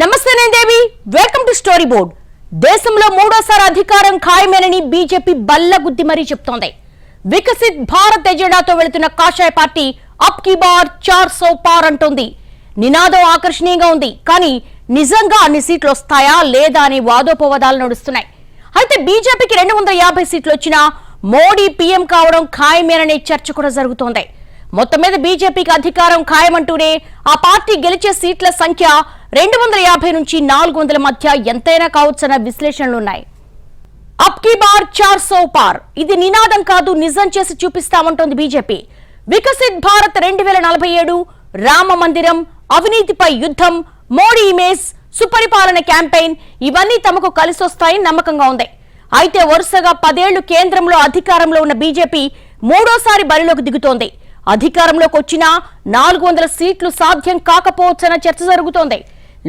నమస్తే నేను Devi. Welcome to story board దేశంలో మూడోసారి అధికారం ఖాయమేనని బీజేపీ బల్లగుద్ది మరీ చెప్తోంది. వికసిత్ భారత్ ఎజెండాతో వెళుతున్న కాషాయ పార్టీ అప్కి బార్ చార్ సో పార్ అంటోంది. నినాదం ఆకర్షణీయంగా ఉంది కానీ నిజంగా అన్ని సీట్లు వస్తాయా లేదా అనే వాదోపవాదాలు నడుస్తున్నాయి. అయితే బీజేపీకి రెండు వందల యాభై సీట్లు వచ్చినా మోడీ పీఎం కావడం ఖాయమేననే చర్చ కూడా జరుగుతోంది. మొత్తం మీద బీజేపీకి అధికారం ఖాయమంటూనే ఆ పార్టీ గెలిచే సీట్ల సంఖ్య రెండు వందల యాభై నుంచి నాలుగు వందల మధ్య ఎంతైనా కావచ్చన్న విశ్లేషణలున్నాయి. అప్ కీ బార్ చార్ సో పార్. ఇది నినాదం కాదు నిజం చేసి చూపిస్తామంటోంది బీజేపీ. వికసిత్ భారత్ రెండు వేల నలభై ఏడు రామ మందిరం అవినీతిపై యుద్ధం మోడీ ఇమేజ్ సుపరిపాలన క్యాంపెయిన్ ఇవన్నీ తమకు కలిసొస్తాయని నమ్మకంగా ఉంది. అయితే వరుసగా పదేళ్ళు కేంద్రంలో అధికారంలో ఉన్న బీజేపీ మూడోసారి బరిలోకి దిగుతోంది. అధికారంలోకి వచ్చినా నాలుగు వందల సీట్లు సాధ్యం కాకపోవచ్చన్న చర్చ జరుగుతోంది.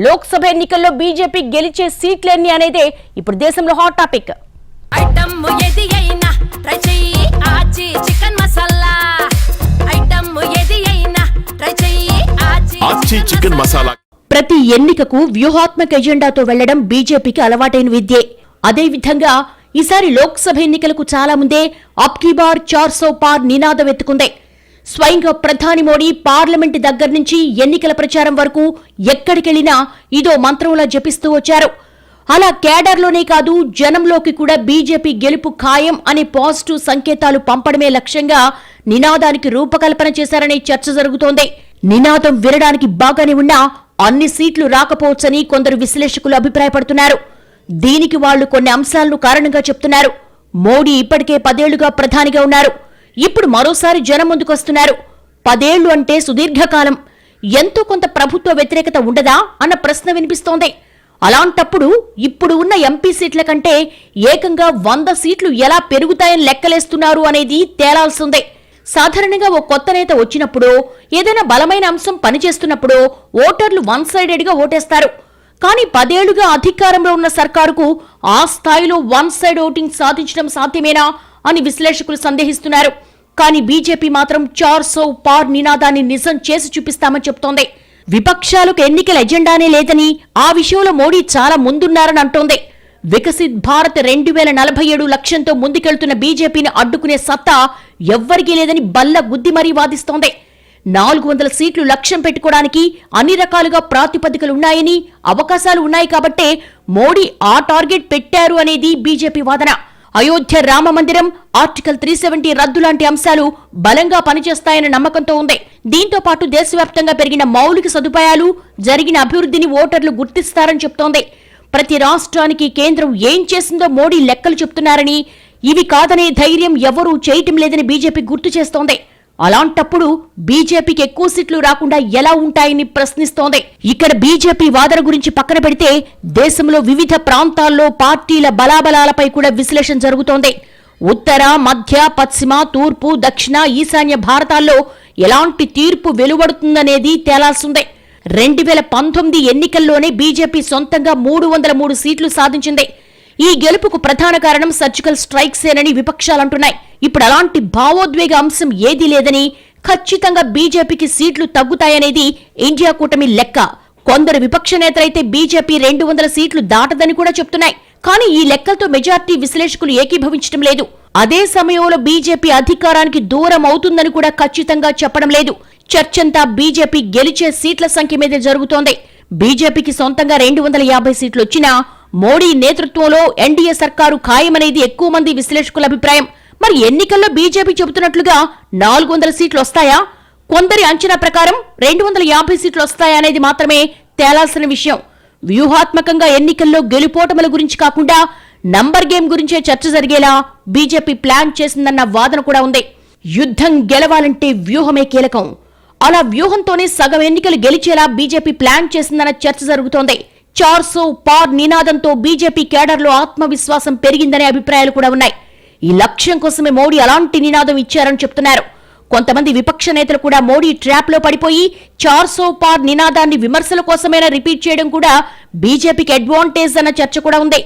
లోక్సభ ఎన్నికల్లో బీజేపీ గెలిచే సీట్లెన్ని అనేదే ఇప్పుడు దేశంలో హాట్ టాపిక్ ఐటమ్ ఏది అయినా ట్రై చెయ్యి ఆచి చికెన్ మసాలా. ఐటమ్ ఏది అయినా ట్రై చెయ్యి ఆచి ఆచి చికెన్ మసాలా. ప్రతి ఎన్నికకు వ్యూహాత్మక ఎజెండాతో వెళ్ళడం బీజేపీకి అలవాటైన విద్యే. అదే విధంగా ఈసారి లోక్సభ ఎన్నికలకు చాలా ముందే అప్ కీ బార్ చార్ సో పార్ నినాదం ఎత్తుకుంది. స్వయంగా ప్రధాని మోడీ పార్లమెంట్ దగ్గర నుంచి ఎన్నికల ప్రచారం వరకు ఎక్కడికెళ్ళినా ఇదో మంత్రంలా జపిస్తూ వచ్చారు. అలా కేడర్లోనే కాదు జనంలోకి కూడా బీజేపీ గెలుపు ఖాయం అనే పాజిటివ్ సంకేతాలు పంపడమే లక్ష్యంగా నినాదానికి రూపకల్పన చేశారనే చర్చ జరుగుతోంది. నినాదం వినడానికి బాగానే ఉన్నా అన్ని సీట్లు రాకపోవచ్చని కొందరు విశ్లేషకులు అభిప్రాయపడుతున్నారు. దీనికి వాళ్ళు కొన్ని అంశాలను కారణంగా చెప్తున్నారు. మోడీ ఇప్పటికే పదేళ్ళుగా ప్రధానిగా ఉన్నారు. ఇప్పుడు మరోసారి జనం ముందుకొస్తున్నారు పదేళ్ళు అంటే సుదీర్ఘకాలం. ఎంతో కొంత ప్రభుత్వ వ్యతిరేకత ఉండదా అన్న ప్రశ్న వినిపిస్తోంది. అలాంటప్పుడు ఇప్పుడు ఉన్న ఎంపీ సీట్ల కంటే ఏకంగా వంద సీట్లు ఎలా పెరుగుతాయని లెక్కలేస్తున్నారు అనేది తేలాల్సిందే. సాధారణంగా ఓ కొత్త నేత వచ్చినప్పుడు ఏదైనా బలమైన అంశం పనిచేస్తున్నప్పుడు ఓటర్లు వన్ సైడెడ్గా ఓటేస్తారు. కానీ పదేళ్ళుగా అధికారంలో ఉన్న సర్కారుకు ఆ స్థాయిలో వన్ సైడ్ ఓటింగ్ సాధించడం సాధ్యమేనా? అని విశ్లేషకులు సందేహిస్తున్నారు. కానీ బీజేపీ మాత్రం చార్ సౌ పార్ నినాదాన్ని నిజం చేసి చూపిస్తామని చెప్తోంది. విపక్షాలకు ఎన్నికల ఎజెండానే లేదని ఆ విషయంలో మోడీ చాలా ముందున్నారని అంటోంది. వికసిత్ భారత్ రెండు వేల నలభై ఏడు లక్ష్యంతో ముందుకెళ్తున్న బీజేపీని అడ్డుకునే సత్తా ఎవ్వరికీ లేదని బల్ల గుద్ది మరీ వాదిస్తోంది. నాలుగు వందల సీట్లు లక్ష్యం పెట్టుకోవడానికి అన్ని రకాలుగా ప్రాతిపదికలు ఉన్నాయని అవకాశాలు ఉన్నాయి కాబట్టే మోడీ ఆ టార్గెట్ పెట్టారు అనేది బీజేపీ వాదన. అయోధ్య రామ మందిరం ఆర్టికల్ త్రీ సెవెంటీ రద్దు లాంటి అంశాలు బలంగా పనిచేస్తాయన్న నమ్మకంతో ఉంది. దీంతో పాటు దేశవ్యాప్తంగా పెరిగిన మౌలిక సదుపాయాలు జరిగిన అభివృద్ధిని ఓటర్లు గుర్తిస్తారని చెప్తోంది. ప్రతి రాష్ట్రానికి కేంద్రం ఏం చేసిందో మోడీ లెక్కలు చెప్తున్నారని ఇవి కాదనే ధైర్యం ఎవరూ చేయటం లేదని బీజేపీ గుర్తు చేస్తోంది. అలాంటప్పుడు బీజేపీకి ఎక్కువ సీట్లు రాకుండా ఎలా ఉంటాయని ప్రశ్నిస్తోంది. ఇక్కడ బీజేపీ వాదన గురించి పక్కన పెడితే దేశంలో వివిధ ప్రాంతాల్లో పార్టీల బలాబలాలపై కూడా విశ్లేషణ జరుగుతోంది. ఉత్తర మధ్య పశ్చిమ తూర్పు దక్షిణ ఈశాన్య భారతాల్లో ఎలాంటి తీర్పు వెలువడుతుందనేది తేలాల్సిందే. రెండు వేల పంతొమ్మిది ఎన్నికల్లోనే బీజేపీ సొంతంగా మూడు వందల మూడు సీట్లు సాధించింది. ఈ గెలుపుకు ప్రధాన కారణం సర్జికల్ స్ట్రైక్సేనని విపక్షాలంటున్నాయి. ఇప్పుడు అలాంటి భావోద్వేగ అంశం ఏదీ లేదని ఖచ్చితంగా బీజేపీకి సీట్లు తగ్గుతాయనేది ఇండియా కూటమి లెక్క. కొందరు విపక్ష నేతలైతే బీజేపీ రెండు వందల సీట్లు దాటదని కూడా చెప్తున్నాయి. కానీ ఈ లెక్కలతో మెజార్టీ విశ్లేషకులు ఏకీభవించడం లేదు. అదే సమయంలో బీజేపీ అధికారానికి దూరం అవుతుందని కూడా ఖచ్చితంగా చెప్పడం లేదు. చర్చంతా బీజేపీ గెలిచే సీట్ల సంఖ్య మీద జరుగుతోంది. బీజేపీకి సొంతంగా రెండు వందల యాభై సీట్లు వచ్చినా మోడీ నేతృత్వంలో ఎన్డీఏ సర్కారు ఖాయమనేది ఎక్కువ మంది విశ్లేషకుల అభిప్రాయం. మరి ఎన్నికల్లో బీజేపీ చెబుతున్నట్లుగా నాలుగు వందల సీట్లు వస్తాయా? కొందరి అంచనా ప్రకారం రెండు వందల యాభై సీట్లు వస్తాయనేది మాత్రమే తేలాల్సిన విషయం. వ్యూహాత్మకంగా ఎన్నికల్లో గెలుపోటముల గురించి కాకుండా నంబర్ గేమ్ గురించే చర్చ జరిగేలా బీజేపీ ప్లాన్ చేసిందన్న వాదన కూడా ఉంది. యుద్ధం గెలవాలంటే వ్యూహమే కీలకం. అలా వ్యూహంతోనే సగం ఎన్నికలు గెలిచేలా బీజేపీ ప్లాన్ చేసిందన్న చర్చ జరుగుతోంది. చార్సో పార్ నినాదంతో బీజేపీ కేడర్లో ఆత్మవిశ్వాసం పెరిగిందనే అభిప్రాయాలు కూడా ఉన్నాయి. ఈ లక్ష్యం కోసమే మోడీ అలాంటి నినాదం ఇచ్చారని చెప్తున్నారు. కొంతమంది విపక్ష నేతలు కూడా మోడీ ట్రాప్లో పడిపోయి చార్సో పార్ నినాదాన్ని విమర్శల కోసమైనా రిపీట్ చేయడం కూడా బీజేపీకి అడ్వాంటేజ్ అన్న చర్చ కూడా ఉంది.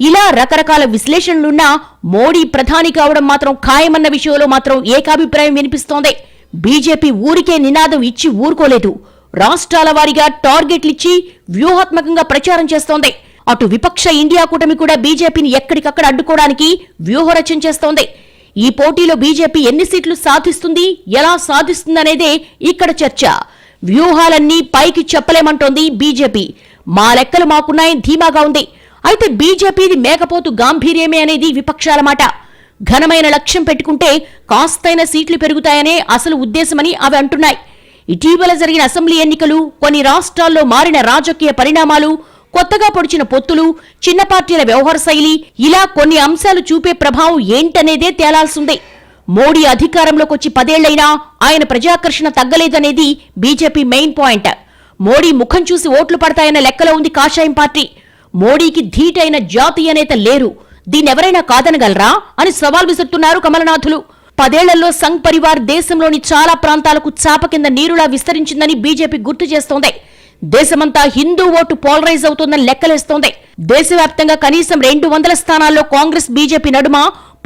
ఇలా రకరకాల విశ్లేషణలున్నా మోడీ ప్రధాని కావడం మాత్రం ఖాయమన్న విషయంలో మాత్రం ఏకాభిప్రాయం వినిపిస్తోంది. బీజేపీ ఊరికే నినాదం ఇచ్చి ఊరుకోలేదు. రాష్ట్రాల వారీగా టార్గెట్లిచ్చి వ్యూహాత్మకంగా ప్రచారం చేస్తోంది. అటు విపక్ష ఇండియా కూటమి కూడా బీజేపీని ఎక్కడికక్కడ అడ్డుకోవడానికి వ్యూహరచన చేస్తోంది. ఈ పోటీలో బీజేపీ ఎన్ని సీట్లు సాధిస్తుంది ఎలా సాధిస్తుందనేదే ఇక్కడ చర్చ. వ్యూహాలన్నీ పైకి చెప్పలేమంటోంది బీజేపీ. మా లెక్కలు మాకున్నాయని ధీమాగా ఉంది. అయితే బీజేపీది మేకపోతు గాంభీర్యమే అనేది విపక్షాల మాట. ఘనమైన లక్ష్యం పెట్టుకుంటే కాస్తైన సీట్లు పెరుగుతాయనే అసలు ఉద్దేశమని అవి అంటున్నాయి. ఇటీవల జరిగిన అసెంబ్లీ ఎన్నికలు కొన్ని రాష్ట్రాల్లో మారిన రాజకీయ పరిణామాలు కొత్తగా పొడిచిన పొత్తులు చిన్న పార్టీల వ్యవహార శైలి ఇలా కొన్ని అంశాలు చూపే ప్రభావం ఏంటనేదే తేలాల్సిందే. మోడీ అధికారంలోకి వచ్చి పదేళ్ళైనా ఆయన ప్రజాకర్షణ తగ్గలేదనేది బీజేపీ మెయిన్ పాయింట్. మోడీ ముఖం చూసి ఓట్లు పడతాయన్న లెక్కలో ఉంది కాషాయం పార్టీ. మోడీకి ధీటైన జాతీయ నేత లేరు. దీన్నెవరైనా కాదనగలరా అని సవాల్ విసురుతున్నారు కమలనాథులు. పదేళ్ళలో సంఘ్ పరివార్ దేశంలోని చాలా ప్రాంతాలకు చాప కింద నీరులా విస్తరించిందని బీజేపీ గుర్తు చేస్తోంది. దేశమంతా హిందూ ఓటు పోలరైజ్ అవుతోందని లెక్కలేస్తోంది. దేశవ్యాప్తంగా కనీసం రెండు వందల స్థానాల్లో కాంగ్రెస్ బీజేపీ నడుమ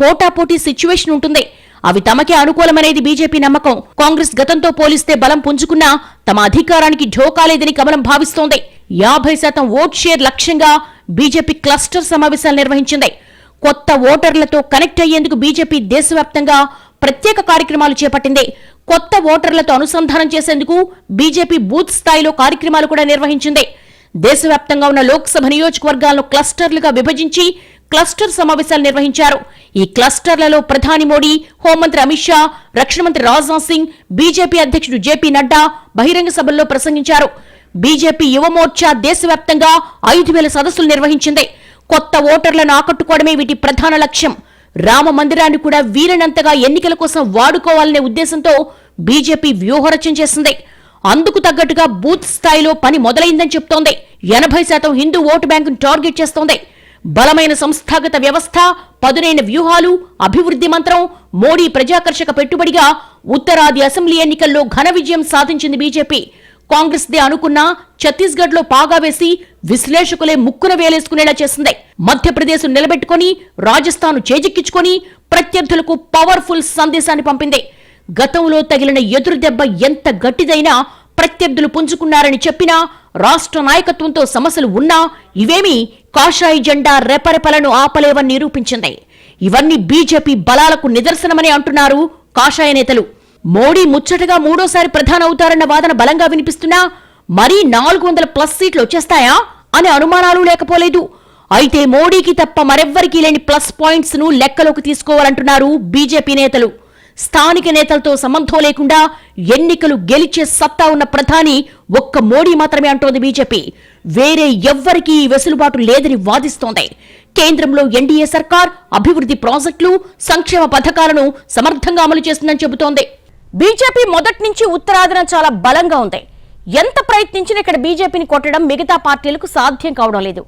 పోటాపోటీ సిచ్యువేషన్ ఉంటుంది. అవి తమకే అనుకూలమనేది బీజేపీ నమ్మకం. కాంగ్రెస్ గతంతో పోలిస్తే బలం పుంజుకున్నా తమ అధికారానికి ఢోకాలేదని కమలం భావిస్తోంది. యాభై శాతం ఓట్ షేర్ లక్ష్యంగా బీజేపీ క్లస్టర్ సమావేశాలు నిర్వహించింది. కొత్త ఓటర్లతో కనెక్ట్ అయ్యేందుకు బీజేపీ దేశవ్యాప్తంగా ప్రత్యేక కార్యక్రమాలు చేపట్టింది. కొత్త ఓటర్లతో అనుసంధానం చేసేందుకు బీజేపీ బూత్ స్థాయిలో కార్యక్రమాలు కూడా నిర్వహించింది. దేశవ్యాప్తంగా ఉన్న లోక్సభ నియోజకవర్గాలను క్లస్టర్లుగా విభజించి క్లస్టర్ సమావేశాలు నిర్వహించారు. ఈ క్లస్టర్లలో ప్రధాని మోడీ హోంమంత్రి అమిత్ షా రక్షణ మంత్రి రాజ్నాథ్ సింగ్ బీజేపీ అధ్యక్షుడు జేపీ నడ్డా బహిరంగ సభల్లో ప్రసంగించారు. బీజేపీ యువమోర్చా దేశవ్యాప్తంగా ఐదు వేల సదస్సులు నిర్వహించింది. కొత్త ఓటర్లను ఆకట్టుకోవడమే వీటి ప్రధాన లక్ష్యం. రామ మందిరాన్ని కూడా వీలైనంతగా ఎన్నికల కోసం వాడుకోవాలనే ఉద్దేశంతో బీజేపీ వ్యూహరచన చేసింది. అందుకు తగ్గట్టుగా బూత్ స్థాయిలో పని మొదలైందని చెప్తోంది. ఎనభై శాతం హిందూ ఓటు బ్యాంకును టార్గెట్ చేస్తోంది. బలమైన సంస్థాగత వ్యవస్థ పదునైన వ్యూహాలు అభివృద్ధి మంత్రం మోడీ ప్రజాకర్షక పెట్టుబడిగా ఉత్తరాది అసెంబ్లీ ఎన్నికల్లో ఘన విజయం సాధించింది బీజేపీ. కాంగ్రెస్ దే అనుకున్నా ఛత్తీస్గఢ్లో పాగా వేసి విశ్లేషకులే ముక్కున వేలేసుకునేలా చేసింది. మధ్యప్రదేశ్ నిలబెట్టుకుని రాజస్థాన్ చేజిక్కించుకొని ప్రత్యర్థులకు పవర్ఫుల్ సందేశాన్ని పంపింది. గతంలో తగిలిన ఎదురు దెబ్బ ఎంత గట్టిదైనా ప్రత్యర్థులు పుంజుకున్నారని చెప్పినా రాష్ట్ర నాయకత్వంతో సమస్యలు ఉన్నా ఇవేమీ కాషాయి జెండా రెపరెపలను ఆపలేవని నిరూపించింది. ఇవన్నీ బీజేపీ బలాలకు నిదర్శనమని అంటున్నారు కాషాయ నేతలు. మోడీ ముచ్చటగా మూడోసారి ప్రధాని అవుతారన్న వాదన బలంగా వినిపిస్తున్నా మరీ నాలుగు వందల ప్లస్ సీట్లు వచ్చేస్తాయా అనే అనుమానాలు లేకపోలేదు. అయితే మోడీకి తప్ప మరెవ్వరికీ లేని ప్లస్ పాయింట్స్ను లెక్కలోకి తీసుకోవాలంటున్నారు బీజేపీ నేతలు. స్థానిక నేతలతో సంబంధం లేకుండా ఎన్నికలు గెలిచే సత్తా ఉన్న ప్రధాని ఒక్క మోడీ మాత్రమే అంటోంది బీజేపీ. వేరే ఎవ్వరికీ ఈ వెసులుబాటు లేదని వాదిస్తోంది. కేంద్రంలో ఎన్డీఏ సర్కార్ అభివృద్ధి ప్రాజెక్టులు సంక్షేమ పథకాలను సమర్థంగా అమలు చేస్తుందని చెబుతోంది. బీజేపీ మొదటి నుంచి ఉత్తరాదిన చాలా బలంగా ఉంది. ఎంత ప్రయత్నించినా ఇక్కడ బీజేపీని కొట్టడం మిగతా పార్టీలకు సాధ్యం కావడం లేదు.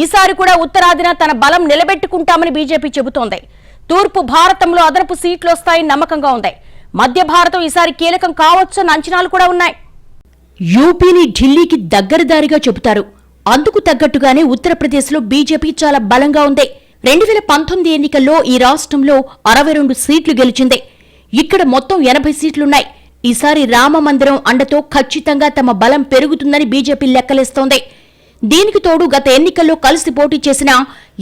ఈసారి కూడా ఉత్తరాదిన తన బలం నిలబెట్టుకుంటామని బీజేపీ చెబుతోంది. తూర్పు భారతంలో అదనపు సీట్లు వస్తాయని నమ్మకంగా ఉంది. మధ్య భారతం ఈసారి కీలకం కావచ్చన్న అంచనాలు కూడా ఉన్నాయి. యూపీని ఢిల్లీకి దగ్గరదారిగా చెబుతారు. అందుకు తగ్గట్టుగానే ఉత్తరప్రదేశ్లో బీజేపీ చాలా బలంగా ఉంది. రెండు వేల పంతొమ్మిది ఎన్నికల్లో ఈ రాష్ట్రంలో అరవై రెండు సీట్లు గెలిచింది. ఇక్కడ మొత్తం ఎనభై సీట్లున్నాయి. ఈసారి రామ మందిరం అండతో ఖచ్చితంగా తమ బలం పెరుగుతుందని బీజేపీ లెక్కలేస్తోంది. దీనికి తోడు గత ఎన్నికల్లో కలిసి పోటీ చేసిన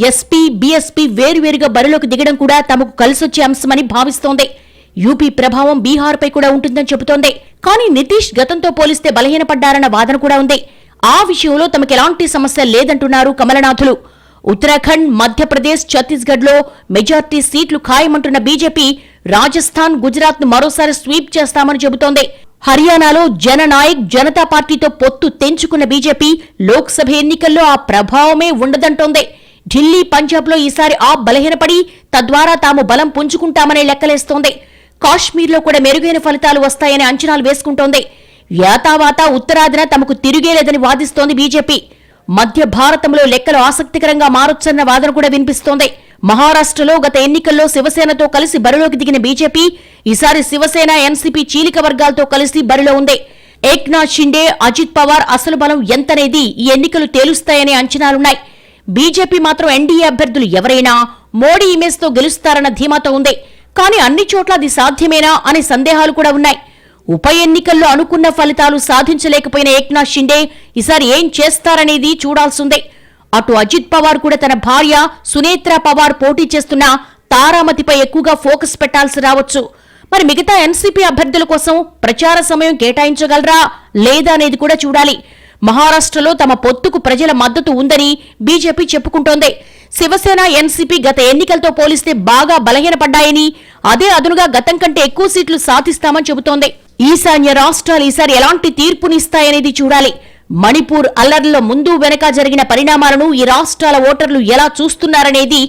ఎస్పీ బీఎస్పీ వేరువేరుగా బరిలోకి దిగడం కూడా తమకు కలిసొచ్చే అంశమని భావిస్తోంది. యూపీ ప్రభావం బీహార్పై కూడా ఉంటుందని చెబుతోంది. కానీ నితీష్ గతంతో పోలిస్తే బలహీనపడ్డారన్న వాదన కూడా ఉంది. ఆ విషయంలో తమకు ఎలాంటి సమస్య లేదంటున్నారు కమలనాథులు. ఉత్తరాఖండ్ మధ్యప్రదేశ్ ఛత్తీస్గఢ్లో మెజార్టీ సీట్లు ఖాయమంటున్న బీజేపీ రాజస్థాన్ గుజరాత్ను మరోసారి స్వీప్ చేస్తామని చెబుతోంది. హర్యానాలో జననాయక్ జనతా పార్టీతో పొత్తు తెంచుకున్న బీజేపీ లోక్సభ ఎన్నికల్లో ఆ ప్రభావమే ఉండదంటోంది. ఢిల్లీ పంజాబ్లో ఈసారి ఆ బలహీనపడి తద్వారా తాము బలం పుంజుకుంటామనే లెక్కలేస్తోంది. కాశ్మీర్లో కూడా మెరుగైన ఫలితాలు వస్తాయని అంచనాలు వేసుకుంటోంది. యాతావాత ఉత్తరాదిన తమకు తిరిగేలేదని వాదిస్తోంది బీజేపీ. మధ్య భారతంలో లెక్కలు ఆసక్తికరంగా మారొచ్చన్న వాదన కూడా వినిపిస్తోంది. మహారాష్ట్రలో గత ఎన్నికల్లో శివసేనతో కలిసి బరిలోకి దిగిన బీజేపీ ఈసారి శివసేన ఎన్సీపీ చీలిక వర్గాలతో కలిసి బరిలో ఉంది. ఏక్నాథ్ షిండే అజిత్ పవార్ అసలు బలం ఎంతనేది ఈ ఎన్నికలు తేలుస్తాయనే అంచనాలున్నాయి. బీజేపీ మాత్రం ఎన్డీఏ అభ్యర్థులు ఎవరైనా మోడీ ఇమేజ్తో గెలుస్తారన్న ధీమాతో ఉంది. కానీ అన్ని చోట్ల అది సాధ్యమేనా అనే సందేహాలు కూడా ఉన్నాయి. ఉప ఎన్నికల్లో అనుకున్న ఫలితాలు సాధించలేకపోయిన ఏక్నాథ్ షిండే ఈసారి ఏం చేస్తారనేది చూడాల్సిందే. అటు అజిత్ పవార్ కూడా తన భార్య సునేత్ర పవార్ పోటీ చేస్తున్న తారామతిపై ఎక్కువగా ఫోకస్ పెట్టాల్సి రావచ్చు. మరి మిగతా ఎన్సీపీ అభ్యర్థుల కోసం ప్రచార సమయం కేటాయించగలరా లేదా అనేది కూడా చూడాలి. మహారాష్ట్రలో తమ పొత్తుకు ప్రజల మద్దతు ఉందని బీజేపీ చెప్పుకుంటోంది. శివసేన ఎన్సీపీ గత ఎన్నికలతో పోలిస్తే బాగా బలహీనపడ్డాయని అదే అదునుగా గతం కంటే ఎక్కువ సీట్లు సాధిస్తామని చెబుతోంది. ఈశాన్య రాష్ట్రాలు ఈసారి ఎలాంటి తీర్పునిస్తాయనేది చూడాలి. మణిపూర్ అల్లర్లో ముందు వెనక జరిగిన పరిణామాలను ఈ రాష్ట్రాల ఓటర్లు ఎలా చూస్తున్నారనేది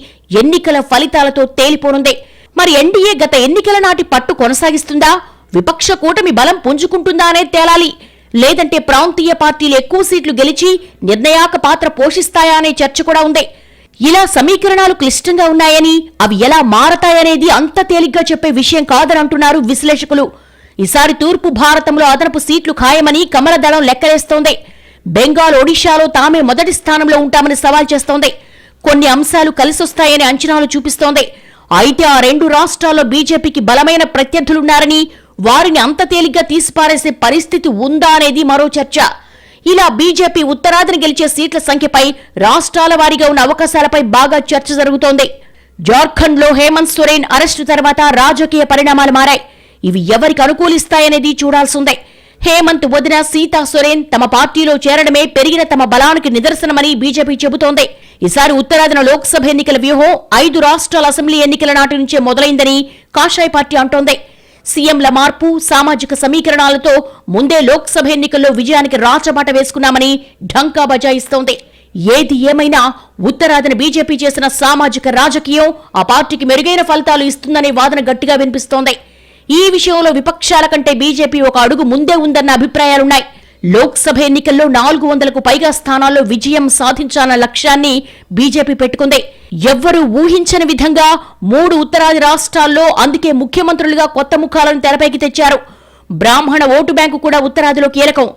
ఎన్నికల ఫలితాలతో తేలిపోనుంది. మరి ఎన్డీఏ గత ఎన్నికల నాటి పట్టు కొనసాగిస్తుందా? విపక్ష కూటమి బలం పుంజుకుంటుందా అనేది తేలాలి. లేదంటే ప్రాంతీయ పార్టీలు ఎక్కువ సీట్లు గెలిచి నిర్ణయాక పాత్ర పోషిస్తాయా అనే చర్చ కూడా ఉంది. ఇలా సమీకరణాలు క్లిష్టంగా ఉన్నాయని అవి ఎలా మారతాయనేది అంత తేలిగ్గా చెప్పే విషయం కాదని అంటున్నారు విశ్లేషకులు. ఈసారి తూర్పు భారతంలో అదనపు సీట్లు ఖాయమని కమలదళం లెక్కలేస్తోంది. బెంగాల్ ఒడిషాలో తామే మొదటి స్థానంలో ఉంటామని సవాల్ చేస్తోంది. కొన్ని అంశాలు కలిసొస్తాయని అంచనాలు చూపిస్తోంది. అయితే ఆ రెండు రాష్ట్రాల్లో బీజేపీకి బలమైన ప్రత్యర్థులున్నారని వారిని అంత తేలిగ్గా తీసిపారేసే పరిస్థితి ఉందా అనేది మరో చర్చ. ఇలా బీజేపీ ఉత్తరాదిని గెలిచే సీట్ల సంఖ్యపై రాష్ట్రాల వారీగా ఉన్న అవకాశాలపై బాగా చర్చ జరుగుతోంది. జార్ఖండ్లో హేమంత్ సోరెన్ అరెస్టు తర్వాత రాజకీయ పరిణామాలు మారాయి. ఇవి ఎవరికి అనుకూలిస్తాయనేది చూడాల్సిందే. హేమంత్ వదిన సీతా సొరేన్ తమ పార్టీలో చేరడమే పెరిగిన తమ బలానికి నిదర్శనమని బీజేపీ చెబుతోంది. ఈసారి ఉత్తరాదిన లోక్సభ ఎన్నికల వ్యూహం ఐదు రాష్ట్రాల అసెంబ్లీ ఎన్నికల నాటి నుంచే మొదలైందని కాషాయ్ పార్టీ అంటోంది. సీఎంల మార్పు సామాజిక సమీకరణాలతో ముందే లోక్సభ ఎన్నికల్లో విజయానికి రాచబాట వేసుకున్నామని ఢంకా బజాయిస్తోంది. ఏది ఏమైనా ఉత్తరాదిన బీజేపీ చేసిన సామాజిక రాజకీయం ఆ పార్టీకి మెరుగైన ఫలితాలు ఇస్తుందనే వాదన గట్టిగా వినిపిస్తోంది. ఈ విషయంలో విపక్షాల కంటే బీజేపీ ఒక అడుగు ముందే ఉందన్న అభిప్రాయాలున్నాయి. లోక్సభ ఎన్నికల్లో నాలుగు వందలకు పైగా స్థానాల్లో విజయం సాధించాలన్న లక్ష్యాన్ని బీజేపీ పెట్టుకుంది. ఎవ్వరూ ఊహించని విధంగా మూడు ఉత్తరాది రాష్ట్రాల్లో అందుకే ముఖ్యమంత్రులుగా కొత్త ముఖాలను తెరపైకి తెచ్చారు. బ్రాహ్మణ ఓటు బ్యాంకు కూడా ఉత్తరాదిలో కీలకం.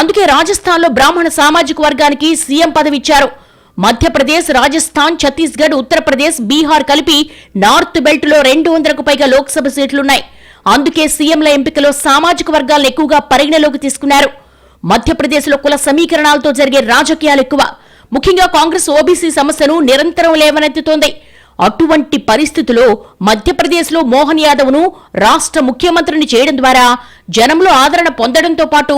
అందుకే రాజస్థాన్లో బ్రాహ్మణ సామాజిక వర్గానికి సీఎం పదవి ఇచ్చారు మధ్యప్రదేశ్ రాజస్థాన్ ఛత్తీస్గఢ్ ఉత్తరప్రదేశ్ బీహార్ కలిపి నార్త్ బెల్ట్లో రెండు వందలకు పైగా లోక్సభ సీట్లున్నాయి. అందుకే సీఎంల ఎంపికలో సామాజిక వర్గాలను ఎక్కువగా పరిగణలోకి తీసుకున్నారు. మధ్యప్రదేశ్లో కుల సమీకరణాలతో జరిగే రాజకీయాలు ఎక్కువ. ముఖ్యంగా కాంగ్రెస్ ఓబీసీ సమస్యను నిరంతరం లేవనెత్తుతోంది. అటువంటి పరిస్థితిలో మధ్యప్రదేశ్లో మోహన్ యాదవ్ను రాష్ట్ర ముఖ్యమంత్రిని చేయడం ద్వారా జనంలో ఆదరణ పొందడంతో పాటు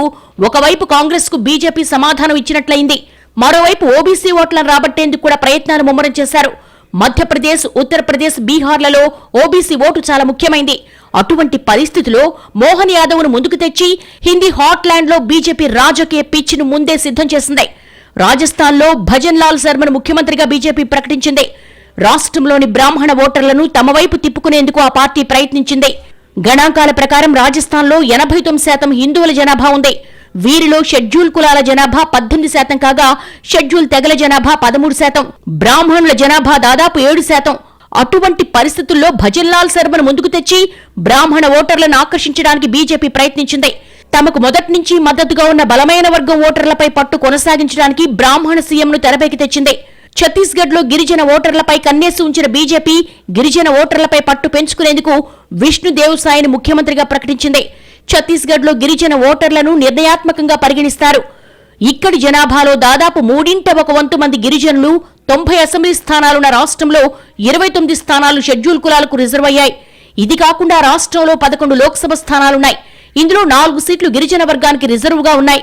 ఒకవైపు కాంగ్రెస్కు బీజేపీ సమాధానం ఇచ్చినట్లయింది. మరోవైపు ఓబీసీ ఓట్లను రాబట్టేందుకు కూడా ప్రయత్నాలు ముమ్మరం చేశారు. మధ్యప్రదేశ్ ఉత్తరప్రదేశ్ బీహార్లలో ఓబీసీ ఓటు చాలా ముఖ్యమైంది. అటువంటి పరిస్థితిలో మోహన్ యాదవ్ను ముందుకు తెచ్చి హిందీ హాట్లాండ్లో బీజేపీ రాజకీయ పిచ్చిను ముందే సిద్ధం చేసింది. రాజస్థాన్లో భజన్ లాల్ శర్మను ముఖ్యమంత్రిగా బీజేపీ ప్రకటించింది. రాష్ట్రంలోని బ్రాహ్మణ ఓటర్లను తమ వైపు తిప్పుకునేందుకు ఆ పార్టీ ప్రయత్నించింది. గణాంకాల ప్రకారం రాజస్థాన్లో ఎనభై తొమ్మిది శాతం హిందువుల జనాభా ఉంది. వీరిలో షెడ్యూల్ కులాల జనాభా పద్దెనిమిది శాతం కాగా షెడ్యూల్ తెగల జనాభా పదమూడు శాతం బ్రాహ్మణుల జనాభా దాదాపు ఏడు శాతం. అటువంటి పరిస్థితుల్లో భజన్లాల్ శర్మను ముందుకు తెచ్చి బ్రాహ్మణ ఓటర్లను ఆకర్షించడానికి బీజేపీ ప్రయత్నించింది. తమకు మొదటి నుంచి మద్దతుగా ఉన్న బలమైన వర్గం ఓటర్లపై పట్టు కొనసాగించడానికి బ్రాహ్మణ సీఎంను తెరపైకి తెచ్చింది. ఛత్తీస్గఢ్లో గిరిజన ఓటర్లపై కన్నేసి ఉంచిన బీజేపీ గిరిజన ఓటర్లపై పట్టు పెంచుకునేందుకు విష్ణుదేవ్ సాయిని ముఖ్యమంత్రిగా ప్రకటించింది. ఛత్తీస్గఢ్లో గిరిజన ఓటర్లను నిర్ణయాత్మకంగా పరిగణిస్తారు. ఇక్కడి జనాభాలో దాదాపు మూడింట ఒక వంతు మంది గిరిజనులు తొంభై అసెంబ్లీ స్థానాలున్న రాష్ట్రంలో ఇరవై తొమ్మిది స్థానాలు షెడ్యూల్ కులాలకు రిజర్వ్ అయ్యాయి. ఇది కాకుండా రాష్ట్రంలో పదకొండు లోక్సభ స్థానాలున్నాయి. ఇందులో నాలుగు సీట్లు గిరిజన వర్గానికి రిజర్వ్గా ఉన్నాయి.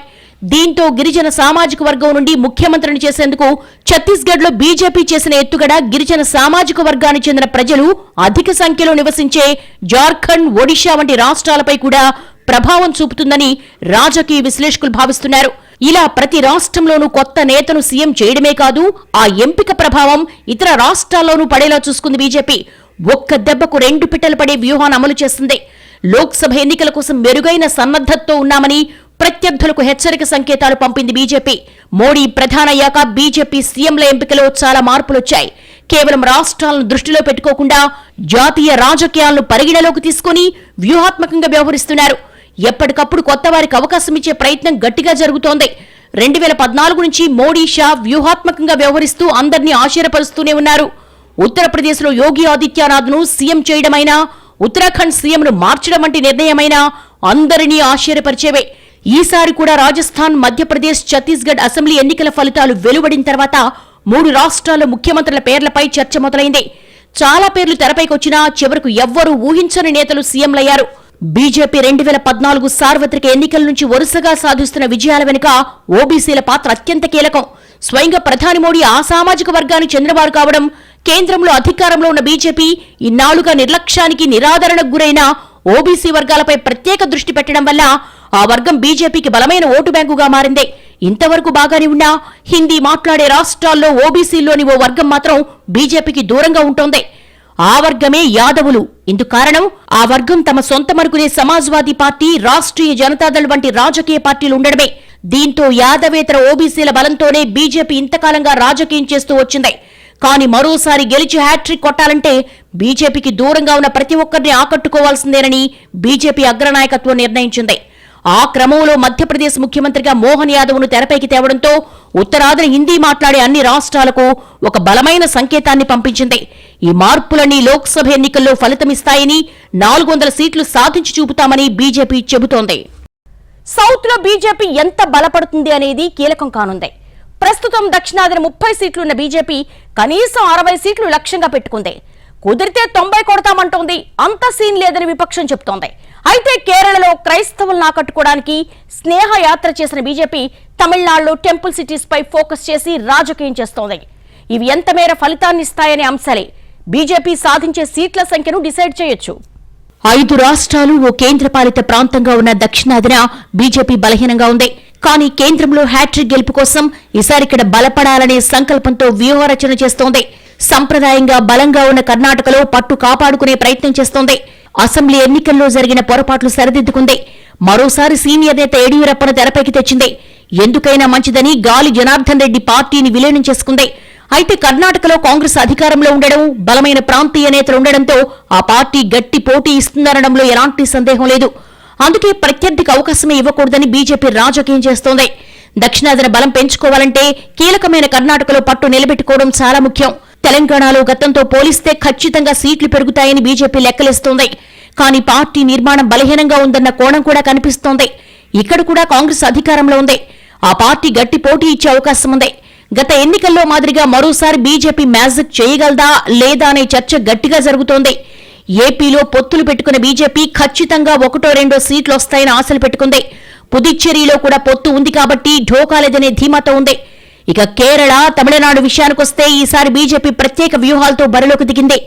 దీంతో గిరిజన సామాజిక వర్గం నుండి ముఖ్యమంత్రిని చేసేందుకు ఛత్తీస్గఢ్లో బీజేపీ చేసిన ఎత్తుగడ గిరిజన సామాజిక వర్గానికి చెందిన ప్రజలు అధిక సంఖ్యలో నివసించే జార్ఖండ్ ఒడిషా వంటి రాష్ట్రాలపై కూడా ప్రభావం చూపుతుందని రాజకీయ విశ్లేషకులు భావిస్తున్నారు. ఇలా ప్రతి రాష్ట్రంలోనూ కొత్త నేతను సీఎం చేయడమే కాదు ఆ ఎంపిక ప్రభావం ఇతర రాష్ట్రాల్లోనూ పడేలా చూసుకుంది బీజేపీ. ఒక్క దెబ్బకు రెండు పిట్టలు పడే వ్యూహాన్ని అమలు చేస్తుంది. లోక్సభ ఎన్నికల కోసం మెరుగైన సన్నద్ధతతో ఉన్నామని ప్రత్యర్థులకు హెచ్చరిక సంకేతాలు పంపింది బీజేపీ. మోడీ ప్రధానయ్యాక బీజేపీ సీఎంల ఎంపికలో చాలా మార్పులొచ్చాయి. కేవలం రాష్ట్రాలను దృష్టిలో పెట్టుకోకుండా జాతీయ రాజకీయాలను పరిగణలోకి తీసుకుని వ్యూహాత్మకంగా వ్యవహరిస్తున్నారు. ఎప్పటికప్పుడు కొత్త వారికి అవకాశం ఇచ్చే ప్రయత్నం గట్టిగా జరుగుతోంది. రెండు వేల పద్నాలుగు నుంచి మోడీ షా వ్యూహాత్మకంగా వ్యవహరిస్తూ అందరినీ ఆశ్చర్యపరుస్తూనే ఉన్నారు. ఉత్తరప్రదేశ్లో యోగి ఆదిత్యనాథ్ను సీఎం చేయడమైనా ఉత్తరాఖండ్ సీఎంను మార్చడం వంటి నిర్ణయమైనా అందరినీ ఆశ్చర్యపరిచేవే. ఈసారి కూడా రాజస్థాన్ మధ్యప్రదేశ్ ఛత్తీస్గఢ్ అసెంబ్లీ ఎన్నికల ఫలితాలు వెలువడిన తర్వాత మూడు రాష్ట్రాల ముఖ్యమంత్రుల పేర్లపై చర్చ మొదలైంది. చాలా పేర్లు తెరపైకొచ్చినా చివరకు ఎవ్వరూ ఊహించని నేతలు సీఎంలయ్యారు. బీజేపీ రెండు వేల పద్నాలుగు సార్వత్రిక ఎన్నికల నుంచి వరుసగా సాధిస్తున్న విజయాల వెనుక ఓబీసీల పాత్ర అత్యంత కీలకం. స్వయంగా ప్రధాని మోడీ ఆ సామాజిక వర్గానికి చెందినవారు కావడం కేంద్రంలో అధికారంలో ఉన్న బీజేపీ ఇన్నాళ్ళుగా నిర్లక్ష్యానికి నిరాదరణకు గురైన ఓబీసీ వర్గాలపై ప్రత్యేక దృష్టి పెట్టడం వల్ల ఆ వర్గం బీజేపీకి బలమైన ఓటు బ్యాంకుగా మారింది. ఇంతవరకు బాగానే ఉన్నా హిందీ మాట్లాడే రాష్ట్రాల్లో ఓబీసీలోని ఓ వర్గం మాత్రం బీజేపీకి దూరంగా ఉంటోంది. ఆ వర్గమే యాదవులు. ఇందుకారణం ఆ వర్గం తమ సొంతమనుకునే సమాజ్వాదీ పార్టీ రాష్ట్రీయ జనతాదళ్ వంటి రాజకీయ పార్టీలు ఉండడమే. దీంతో యాదవేతర ఓబీసీల బలంతోనే బీజేపీ ఇంతకాలంగా రాజకీయం చేస్తూ వచ్చింది. కానీ మరోసారి గెలిచి హ్యాట్రిక్ కొట్టాలంటే బీజేపీకి దూరంగా ఉన్న ప్రతి ఒక్కరిని ఆకట్టుకోవాల్సిందేనని బీజేపీ అగ్రనాయకత్వం నిర్ణయించింది. ఆ క్రమంలో మధ్యప్రదేశ్ ముఖ్యమంత్రిగా మోహన్ యాదవ్ను తెరపైకి తేవడంతో ఉత్తరాదిన హిందీ మాట్లాడే అన్ని రాష్ట్రాలకు ఒక బలమైన సంకేతాన్ని పంపించింది. ఈ మార్పులన్నీ లోక్సభ ఎన్నికల్లో ఫలితమిస్తాయని నాలుగు వందల సీట్లు సాధించి చూపుతామని బీజేపీ చెబుతోంది. సౌత్లో బీజేపీ ఎంత బలపడుతుంది అనేది కీలకం కానుంది. ప్రస్తుతం దక్షిణాదిన ముప్పై సీట్లున్న బీజేపీ కనీసం అరవై సీట్లు లక్ష్యంగా పెట్టుకుంది. కుదిరితే తొంభై కొడతామంటోంది. అంత సీన్ లేదని విపక్షం చెబుతోంది. అయితే కేరళలో క్రైస్తవులను ఆకట్టుకోవడానికి స్నేహయాత్ర చేసిన బీజేపీ తమిళనాడులో టెంపుల్ సిటీస్ పై ఫోకస్ చేసి రాజకీయం చేస్తోంది. ఇవి ఎంత మేర ఫలితాన్ని ఇస్తాయనే అంశాలే. బీజేపీ సాధించే సీట్ల సంఖ్యను డిసైడ్ చేయొచ్చు. ఐదు రాష్ట్రాలు ఓ కేంద్రపాలిత ప్రాంతంగా ఉన్న దక్షిణాదిన బీజేపీ బలహీనంగా ఉంది. కానీ కేంద్రంలో హ్యాట్రిక్ గెలుపు కోసం ఈసారి ఇక్కడ బలపడాలనే సంకల్పంతో వ్యూహరచన చేస్తోంది. సంప్రదాయంగా బలంగా ఉన్న కర్ణాటకలో పట్టు కాపాడుకునే ప్రయత్నం చేస్తోంది. అసెంబ్లీ ఎన్నికల్లో జరిగిన పొరపాట్లు సరిదిద్దుకుంది. మరోసారి సీనియర్ నేత యడియూరప్పను తెరపైకి తెచ్చింది. ఎందుకైనా మంచిదని గాలి జనార్దన్ రెడ్డి పార్టీని విలీనం చేసుకుంది. అయితే కర్ణాటకలో కాంగ్రెస్ అధికారంలో ఉండడం బలమైన ప్రాంతీయ నేతలు ఉండడంతో ఆ పార్టీ గట్టి పోటీ ఇస్తుందనడంలో ఎలాంటి సందేహం లేదు. అందుకే ప్రత్యర్థికి అవకాశమే ఇవ్వకూడదని బీజేపీ రాజకీయం చేస్తోంది. దక్షిణాదిన బలం పెంచుకోవాలంటే కీలకమైన కర్ణాటకలో పట్టు నిలబెట్టుకోవడం చాలా ముఖ్యం. తెలంగాణలో గతంతో పోలిస్తే ఖచ్చితంగా సీట్లు పెరుగుతాయని బీజేపీ లెక్కలేస్తోంది. కానీ పార్టీ నిర్మాణం బలహీనంగా ఉందన్న కోణం కూడా కనిపిస్తోంది. ఇక్కడ కూడా కాంగ్రెస్ అధికారంలో ఉంది. ఆ పార్టీ గట్టి పోటీ ఇచ్చే అవకాశం ఉంది. గత ఎన్నికల్లో మాదిరిగా మరోసారి బీజేపీ మ్యాజిక్ చేయగలదా లేదా అనే చర్చ గట్టిగా జరుగుతోంది. ఏపీలో పొత్తులు పెట్టుకున్న బీజేపీ ఖచ్చితంగా ఒకటో రెండో సీట్లు వస్తాయని ఆశలు పెట్టుకుంది. పుదుచ్చేరిలో కూడా పొత్తు ఉంది కాబట్టి ఢోకాలేదనే ధీమాతో ఉంది. ఇక కేరళ తమిళనాడు విషయానికొస్తే ఈసారి బీజేపీ ప్రత్యేక వ్యూహాలతో బరిలోకి దిగింది.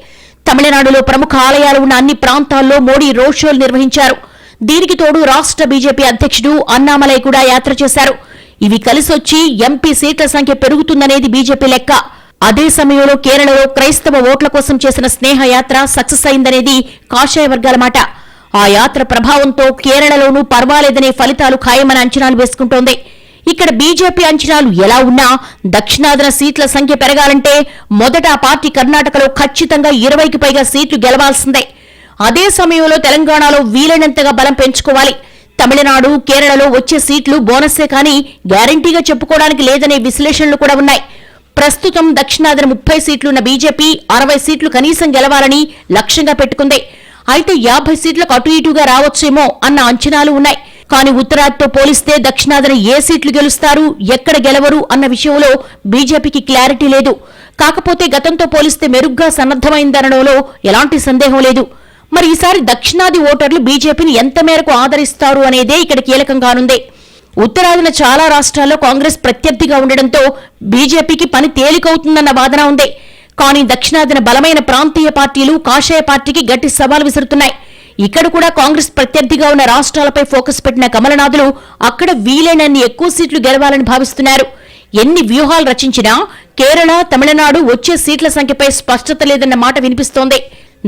తమిళనాడులో ప్రముఖ ఆలయాలు ఉన్న అన్ని ప్రాంతాల్లో మోడీ రోడ్ షోలు నిర్వహించారు. దీనికి తోడు రాష్ట్ర బీజేపీ అధ్యక్షుడు అన్నామలై కూడా యాత్ర చేశారు. ఇవి కలిసొచ్చి ఎంపీ సీట్ల సంఖ్య పెరుగుతుందనేది బీజేపీ లెక్క. అదే సమయంలో కేరళలో క్రైస్తవ ఓట్ల కోసం చేసిన స్నేహ యాత్ర సక్సెస్ అయిందనేది కాషాయ వర్గాల మాట. ఆ యాత్ర ప్రభావంతో కేరళలోనూ పర్వాలేదనే ఫలితాలు ఖాయమని అంచనాలు వేసుకుంటోంది. ఇక్కడ బీజేపీ అంచనాలు ఎలా ఉన్నా దక్షిణాదిన సీట్ల సంఖ్య పెరగాలంటే మొదట ఆ పార్టీ కర్ణాటకలో ఖచ్చితంగా ఇరవైకి పైగా సీట్లు గెలవాల్సిందే. అదే సమయంలో తెలంగాణలో వీలైనంతగా బలం పెంచుకోవాలి. తమిళనాడు కేరళలో వచ్చే సీట్లు బోనస్సే కానీ గ్యారంటీగా చెప్పుకోవడానికి లేదనే విశ్లేషణలు కూడా ఉన్నాయి. ప్రస్తుతం దక్షిణాదిన ముప్పై సీట్లున్న బీజేపీ అరవై సీట్లు కనీసం గెలవాలని లక్ష్యంగా పెట్టుకుంది. అయితే యాభై సీట్లకు అటు ఇటుగా రావచ్చేమో అన్న అంచనాలు ఉన్నాయి. కానీ ఉత్తరాదితో పోలిస్తే దక్షిణాదిన ఏ సీట్లు గెలుస్తారు ఎక్కడ గెలవరు అన్న విషయంలో బీజేపీకి క్లారిటీ లేదు. కాకపోతే గతంతో పోలిస్తే మెరుగ్గా సన్నద్దమైందనడంలో ఎలాంటి సందేహం లేదు. మరి ఈసారి దక్షిణాది ఓటర్లు బీజేపీని ఎంత మేరకు ఆదరిస్తారు అనేదే ఇక్కడ కీలకం కానుంది ఉత్తరాదిన చాలా రాష్ట్రాల్లో కాంగ్రెస్ ప్రత్యర్థిగా ఉండడంతో బీజేపీకి పని తేలికవుతుందన్న వాదన ఉంది. కానీ దక్షిణాదిన బలమైన ప్రాంతీయ పార్టీలు కాషాయ పార్టీకి గట్టి సవాలు విసురుతున్నాయి. ఇక్కడ కూడా కాంగ్రెస్ ప్రత్యర్థిగా ఉన్న రాష్ట్రాలపై ఫోకస్ పెట్టిన కమలనాథులు అక్కడ వీలైనన్ని ఎక్కువ సీట్లు గెలవాలని భావిస్తున్నారు. ఎన్ని వ్యూహాలు రచించినా కేరళ తమిళనాడు వచ్చే సీట్ల సంఖ్యపై స్పష్టత లేదన్న మాట వినిపిస్తోంది.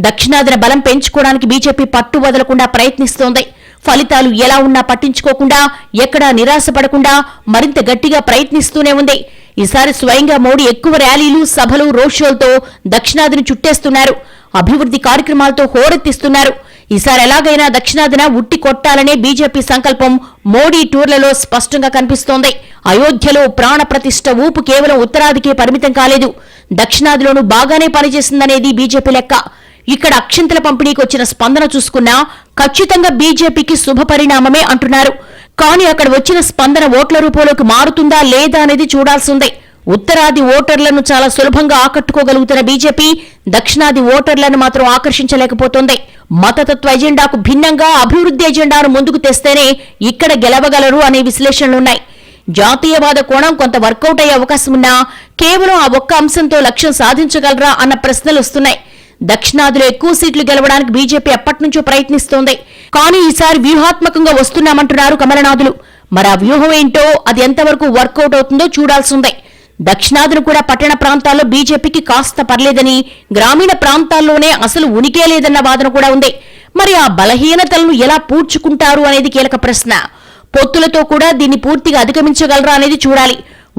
దక్షిణాదిన బలం పెంచుకోవడానికి బీజేపీ పట్టు వదలకుండా ప్రయత్నిస్తోంది. ఫలితాలు ఎలా ఉన్నా పట్టించుకోకుండా ఎక్కడా నిరాశపడకుండా మరింత గట్టిగా ప్రయత్నిస్తూనే ఉంది. ఈసారి స్వయంగా మోడీ ఎక్కువ ర్యాలీలు సభలు రోడ్ షోలతో దక్షిణాదిని చుట్టేస్తున్నారు. అభివృద్ధి కార్యక్రమాలతో హోరెత్తిస్తున్నారు. ఈసారి ఎలాగైనా దక్షిణాదిన ఉట్టి కొట్టాలనే బీజేపీ సంకల్పం మోడీ టూర్లలో స్పష్టంగా కనిపిస్తోంది. అయోధ్యలో ప్రాణప్రతిష్ట ఊపు కేవలం ఉత్తరాదికే పరిమితం కాలేదు. దక్షిణాదిలోనూ బాగానే పనిచేసిందనేది బీజేపీ లెక్క. ఇక్కడ అక్షింతల పంపిణీకి వచ్చిన స్పందన చూసుకున్నా ఖచ్చితంగా బీజేపీకి శుభ పరిణామమే అంటున్నారు. కానీ అక్కడ వచ్చిన స్పందన ఓట్ల రూపంలోకి మారుతుందా లేదా అనేది చూడాల్సిందే ఉత్తరాది ఓటర్లను చాలా సులభంగా ఆకట్టుకోగలుగుతున్న బీజేపీ దక్షిణాది ఓటర్లను మాత్రం ఆకర్షించలేకపోతుంది. మతతత్వ ఎజెండాకు భిన్నంగా అభివృద్ధి ఎజెండాను ముందుకు తెస్తేనే ఇక్కడ గెలవగలరు అనే విశ్లేషణలున్నాయి జాతీయవాద కోణం కొంత వర్కౌట్ అయ్యే అవకాశం ఉన్నా కేవలం ఆ ఒక్క అంశంతో లక్ష్యం సాధించగలరా అన్న ప్రశ్నలు వస్తున్నాయి. దక్షిణాదిలో ఎక్కువ సీట్లు గెలవడానికి బీజేపీ ఎప్పటినుంచో ప్రయత్నిస్తోంది. కానీ ఈసారి వ్యూహాత్మకంగా వస్తున్నామంటున్నారు కమలనాథులు. మరి ఆ వ్యూహం ఏంటో అది ఎంతవరకు వర్కౌట్ అవుతుందో చూడాల్సిందే దక్షిణాదిన కూడా పట్టణ ప్రాంతాల్లో బీజేపీకి కాస్త పర్లేదని గ్రామీణ ప్రాంతాల్లోనే అసలు ఉనికే లేదన్న వాదన కూడా ఉంది. మరి ఆ బలహీనతలను ఎలా పూడ్చుకుంటారు అనేది కీలక ప్రశ్న. పొత్తులతో కూడా దీన్ని పూర్తిగా అధిగమించగలరా అనేది చూడాలి.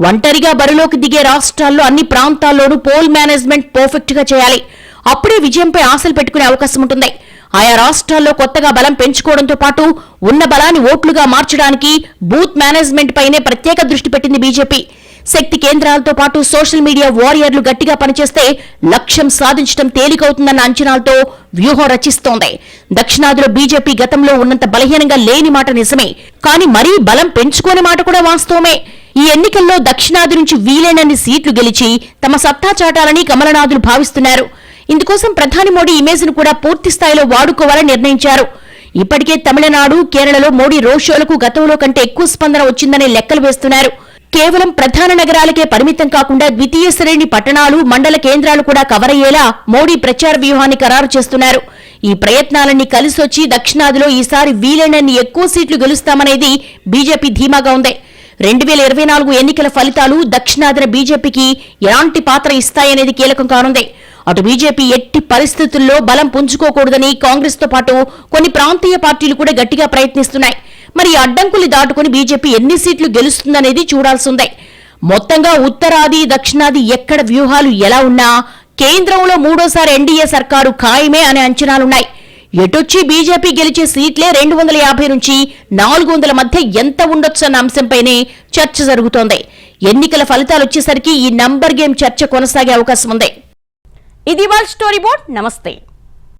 ఒంటరిగా బరిలోకి దిగే రాష్ట్రాల్లో అన్ని ప్రాంతాల్లోనూ పోల్ మేనేజ్మెంట్ పర్ఫెక్ట్గా చేయాలి. అప్పుడే విజయంపై ఆశలు పెట్టుకునే అవకాశం ఉంటుంది. ఆయా రాష్ట్రాల్లో కొత్తగా బలం పెంచుకోవడంతో పాటు ఉన్న బలాన్ని ఓట్లుగా మార్చడానికి బూత్ మేనేజ్మెంట్ పైనే ప్రత్యేక దృష్టి పెట్టింది బీజేపీ. శక్తి కేంద్రాలతో పాటు సోషల్ మీడియా వారియర్లు గట్టిగా పనిచేస్తే లక్ష్యం సాధించడం తేలికవుతుందన్న అంచనాలతో వ్యూహం రచిస్తోంది. దక్షిణాదిలో బీజేపీ గతంలో ఉన్నంత బలహీనంగా లేని మాట నిజమే. కానీ మరీ బలం పెంచుకోని మాట కూడా వాస్తవమే. ఈ ఎన్నికల్లో దక్షిణాది నుంచి వీలైనన్ని సీట్లు గెలిచి తమ సత్తా చాటాలని కమలనాథులు భావిస్తున్నారు. ఇందుకోసం ప్రధాని మోడీ ఇమేజ్ను కూడా పూర్తి స్థాయిలో వాడుకోవాలని నిర్ణయించారు. ఇప్పటికే తమిళనాడు కేరళలో మోడీ రోడ్ షోలకు గతంలో కంటే ఎక్కువ స్పందన వచ్చిందనే లెక్కలు వేస్తున్నారు. కేవలం ప్రధాన నగరాలకే పరిమితం కాకుండా ద్వితీయ శ్రేణి పట్టణాలు మండల కేంద్రాలు కూడా కవర్ అయ్యేలా మోడీ ప్రచార వ్యూహాన్ని ఖరారు చేస్తున్నారు. ఈ ప్రయత్నాలన్నీ కలిసొచ్చి దక్షిణాదిలో ఈసారి వీలైనన్ని ఎక్కువ సీట్లు గెలుస్తామనేది బీజేపీ ధీమాగా ఉంది. రెండు వేల ఇరవై నాలుగు ఎన్నికల ఫలితాలు దక్షిణాదిన బీజేపీకి ఎలాంటి పాత్ర ఇస్తాయనేది కీలకం కానుంది. అటు బీజేపీ ఎట్టి పరిస్థితుల్లో బలం పుంజుకోకూడదని కాంగ్రెస్తో పాటు కొన్ని ప్రాంతీయ పార్టీలు కూడా గట్టిగా ప్రయత్నిస్తున్నాయి. మరి అడ్డంకులు దాటుకుని బీజేపీ ఎన్ని సీట్లు గెలుస్తుందనేది చూడాల్సిందే. మొత్తంగా ఉత్తరాది దక్షిణాది ఎక్కడ వ్యూహాలు ఎలా ఉన్నా కేంద్రంలో మూడోసారి ఎన్డీఏ సర్కారు ఖాయమే అనే అంచనాలున్నాయి. ఎటొచ్చి బీజేపీ గెలిచే సీట్లే రెండు వందల యాభై నుంచి నాలుగు వందల మధ్య ఎంత ఉండొచ్చన్న అంశంపైనే చర్చ జరుగుతోంది. ఎన్నికల ఫలితాలు వచ్చేసరికి ఈ నంబర్ గేమ్ చర్చ కొనసాగే అవకాశం ఉంది. ఇది వాళ్ళ స్టోరీ బోర్డ్ నమస్తే.